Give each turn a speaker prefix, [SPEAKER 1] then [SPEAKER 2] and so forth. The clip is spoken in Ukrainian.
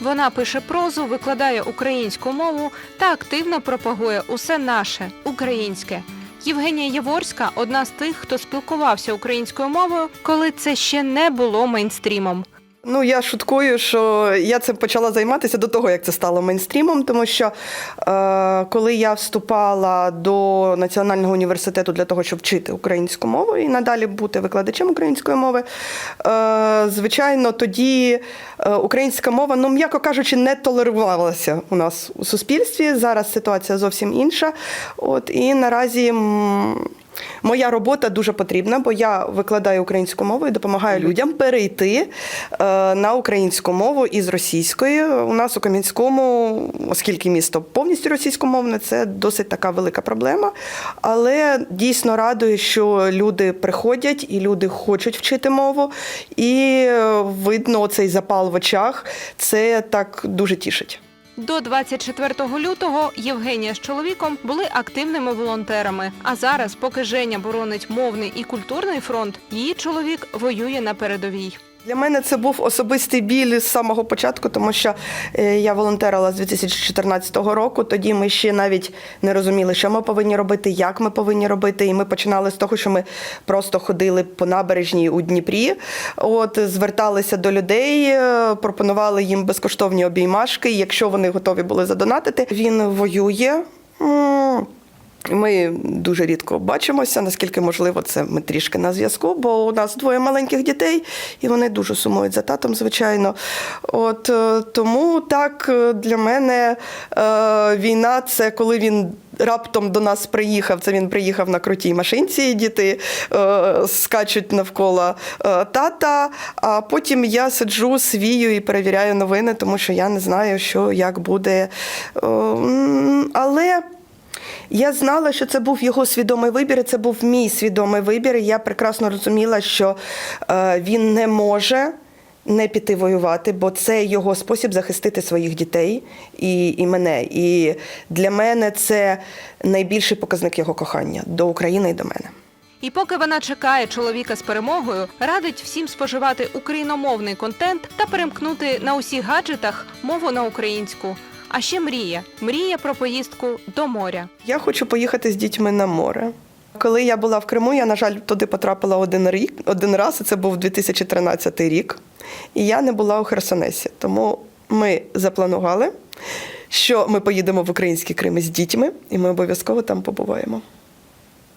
[SPEAKER 1] Вона пише прозу, викладає українську мову та активно пропагує усе наше українське. Євгенія Яворська одна з тих, хто спілкувався українською мовою, коли це ще не було мейнстрімом.
[SPEAKER 2] Ну, я шуткую, що я цим почала займатися до того, як це стало мейнстрімом, тому що е, коли я вступала до Національного університету для того, щоб вчити українську мову і надалі бути викладачем української мови, е, звичайно, тоді е, українська мова, ну м'яко кажучи, не толерувалася у нас у суспільстві. Зараз ситуація зовсім інша. От і наразі. Моя робота дуже потрібна, бо я викладаю українську мову і допомагаю людям перейти е, на українську мову із російської. У нас у Кам'янському, оскільки місто повністю російськомовне, це досить така велика проблема. Але дійсно радує, що люди приходять і люди хочуть вчити мову, і е, видно цей запал в очах. Це так дуже тішить.
[SPEAKER 1] До 24 лютого Євгенія з чоловіком були активними волонтерами. А зараз, поки Женя боронить мовний і культурний фронт, її чоловік воює на передовій.
[SPEAKER 2] Для мене це був особистий біль з самого початку, тому що е, я волонтерила з 2014 року. Тоді ми ще навіть не розуміли, що ми повинні робити, як ми повинні робити. І ми починали з того, що ми просто ходили по набережній у Дніпрі, от зверталися до людей, е, пропонували їм безкоштовні обіймашки. Якщо вони готові були задонатити, він воює. Ми дуже рідко бачимося, наскільки можливо, це ми трішки на зв'язку, бо у нас двоє маленьких дітей, і вони дуже сумують за татом, звичайно. От е, тому так е, для мене е, війна це коли він. Раптом до нас приїхав. Це він приїхав на крутій машинці. і Діти е, скачуть навколо е, тата. А потім я сиджу, свію і перевіряю новини, тому що я не знаю, що як буде. Е, але я знала, що це був його свідомий вибір, і це був мій свідомий вибір. І я прекрасно розуміла, що е, він не може не піти воювати, бо це його спосіб захистити своїх дітей і, і мене. І для мене це найбільший показник його кохання до України і до мене.
[SPEAKER 1] І поки вона чекає чоловіка з перемогою, радить всім споживати україномовний контент та перемкнути на усіх гаджетах мову на українську. А ще мрія. Мрія про поїздку до моря.
[SPEAKER 2] Я хочу поїхати з дітьми на море. Коли я була в Криму, я, на жаль, туди потрапила один рік, один раз, і це був 2013 рік. І я не була у Херсонесі. Тому ми запланували, що ми поїдемо в український Крим з дітьми, і ми обов'язково там побуваємо.